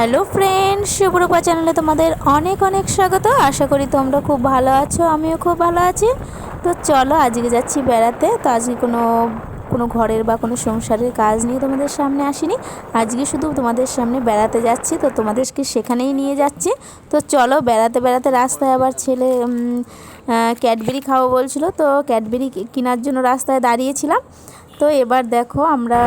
Hello friend শুভরূপা চ্যানেলে তোমাদের অনেক অনেক স্বাগত। আশা করি তোমরা খুব ভালো আছো, আমিও খুব ভালো আছি। তো চলো আজকে যাচ্ছি বেড়াতে। তো আজকে কোনো কোনো ঘরের বা কোনো সংসারের কাজ নিয়ে তোমাদের সামনে আসিনি। আজকে শুধু তোমাদের সামনে বেড়াতে যাচ্ছি, তো তোমাদেরকে সেখানেই নিয়ে যাচ্ছি। তো চলো বেড়াতে বেড়াতে রাস্তায় আবার ছেলে ক্যাডবেরি খাব বলছিল, তো ক্যাডবেরি কেনার জন্য রাস্তায় দাঁড়িয়েছিলাম। তো এবার দেখো আমরা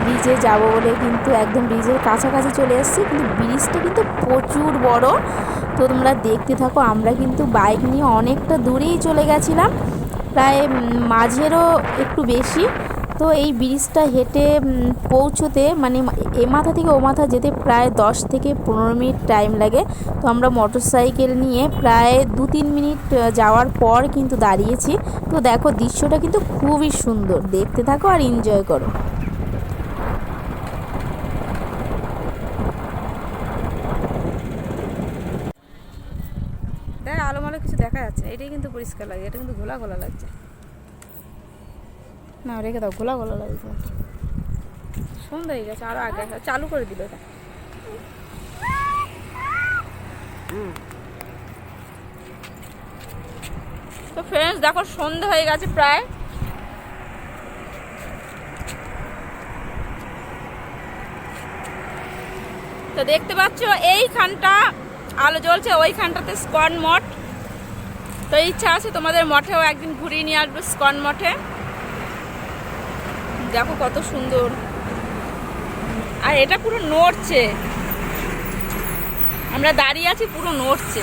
ব্রিজে যাব বলে কিন্তু একদম ব্রিজের কাছাকাছি চলে এসেছি। কিন্তু ব্রিজটা কিন্তু প্রচুর বড়। তো তোমরা দেখতে থাকো, আমরা কিন্তু বাইক নিয়ে অনেকটা দূরেই চলে গেছিলাম। প্রায় মাঝেরও একটু বেশি। তো এই ব্রিজটা হেঁটে পৌঁছোতে মানে এ মাথা থেকে ও মাথা যেতে প্রায় দশ থেকে পনেরো মিনিট টাইম লাগে। তো আমরা মোটর সাইকেল নিয়ে প্রায় দু তিন মিনিট যাওয়ার পর কিন্তু দাঁড়িয়েছি। তো দেখো দৃশ্যটা কিন্তু খুবই সুন্দর। দেখতে থাকো আর এনজয় করো। দেখ আলো মালো কিছু দেখা যাচ্ছে এটাই কিন্তু পরিষ্কার লাগে। এটা কিন্তু ঘোলা ঘোলা লাগছে। না, রেখে দাও ঘোলা ঘোলা লাগছে। সন্ধ্যা হয়ে গেছে, আরও আগে চালু করে দিল এটা। তো ফ্রেন্ডস দেখো সন্ধ্যা হয়ে গেছে প্রায়। তো দেখতে পাচ্ছ, এইখানটা আলো জ্বলছে, ওইখানটাতে স্কন মঠ তো ইচ্ছা আছে তোমাদের মঠেও একদিন ঘুরিয়ে নিয়ে আসব স্কন মঠে দেখো কত সুন্দর। আর এটা পুরো নড়ছে। আমরা দাঁড়িয়ে আছি পুরো নড়ছে।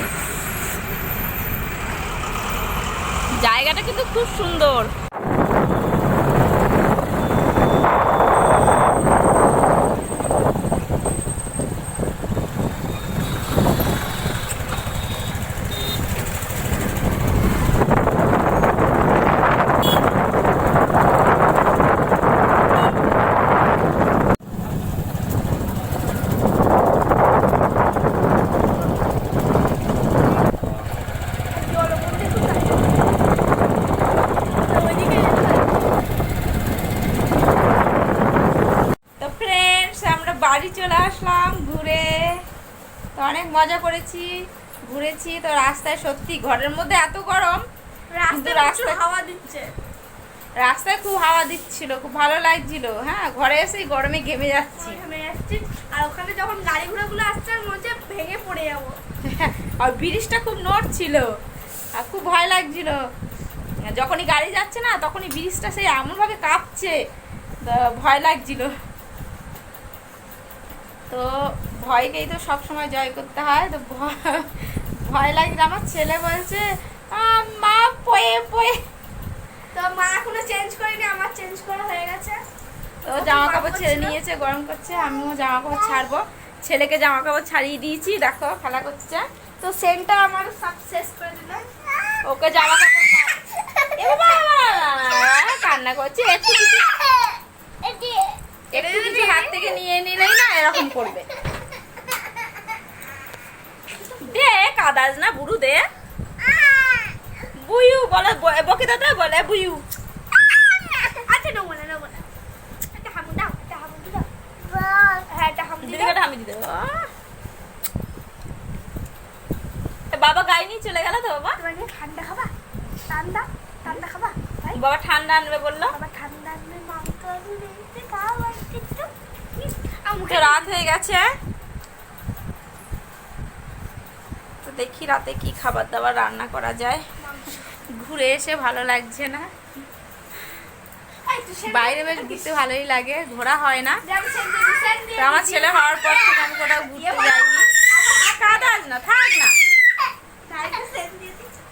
জায়গাটা কিন্তু খুব সুন্দর তো ফ্রেন্ডস আমরা বাড়ি চলে আসলাম ঘুরে। তো অনেক মজা করেছি ঘুরেছি। তো রাস্তায় সত্যি ঘরের মধ্যে এত গরম রাস্তায় হাওয়া দিচ্ছে। রাস্তায় খুব হাওয়া দিচ্ছিল খুব ভালো লাগছিল। হ্যাঁ ঘরে এসেই গরমে ঘেমে যাচ্ছি। যাচ্ছি। আর ওখানে যখন গাড়ি ঘোড়াগুলো আসছে আর মনে ভেঙে পড়ে যাব। আর ব্রিজটা খুব নড়ছিল আর খুব ভয় লাগছিল। যখনই গাড়ি যাচ্ছে না তখনই ব্রিজটা সেই এমনভাবে কাঁপছে তো ভয় লাগছিল। তো ভয়কেই তো সব সময় জয় করতে হয় তো ভয়- ভয় লাগছিল আমার ছেলে বলছে "আহ, মা পয়ে পয়ে। তো মা এখনও চেঞ্জ করেনি আমার চেঞ্জ করা হয়ে গেছে। তো জামা কাপড় ছেড়ে নিয়েছে গরম করছে আমিও জামা কাপড় ছাড়বো। ছেলেকে জামা কাপড় ছাড়িয়ে দিয়েছি দেখো খেলা করছে। তো সেন্টটা আমার সব শেষ করে দিল। ওকে জামা কাপড় কান্না করছে একটু কিছু হাত থেকে নিয়ে নিলেই না এরকম করবে দে কাদাস না বুড়ু দে। বলে বকে দাদা বলে আচ্ছা নেব না নেব না। একটা হামু দাও একটা হামু দাও। হ্যাঁ একটা হামু দিদিকে আমি দিতে বাবা গায়ে নিয়ে চলে গেল তো বাবা। ঠান্ডা খাবা? ঠান্ডা ঠান্ডা খাবা? বাবা ঠান্ডা আনবে বলল। বাবা ঠান্ডা আনবে তো রাত হয়ে গেছে। তো দেখি রাতে কি খাবার দাবার রান্না করা যায়। ঘুরে এসে ভালো লাগছে না। বাইরে বেশ ঘুরতে ভালোই লাগে, ঘোরা হয় না। আমার ছেলে হওয়ার পর থেকে আমি কোথাও ঘুরতে যাইনি। না, থাক না।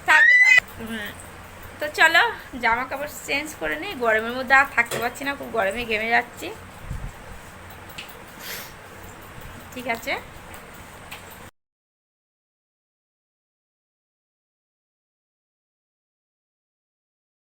থাক। হুম। তো চলো, জামা কাপড় চেঞ্জ করে নিই। গরমের মধ্যে আর থাকতে পারছি না, খুব গরমে ঘেমে যাচ্ছি। ঠিক আছে?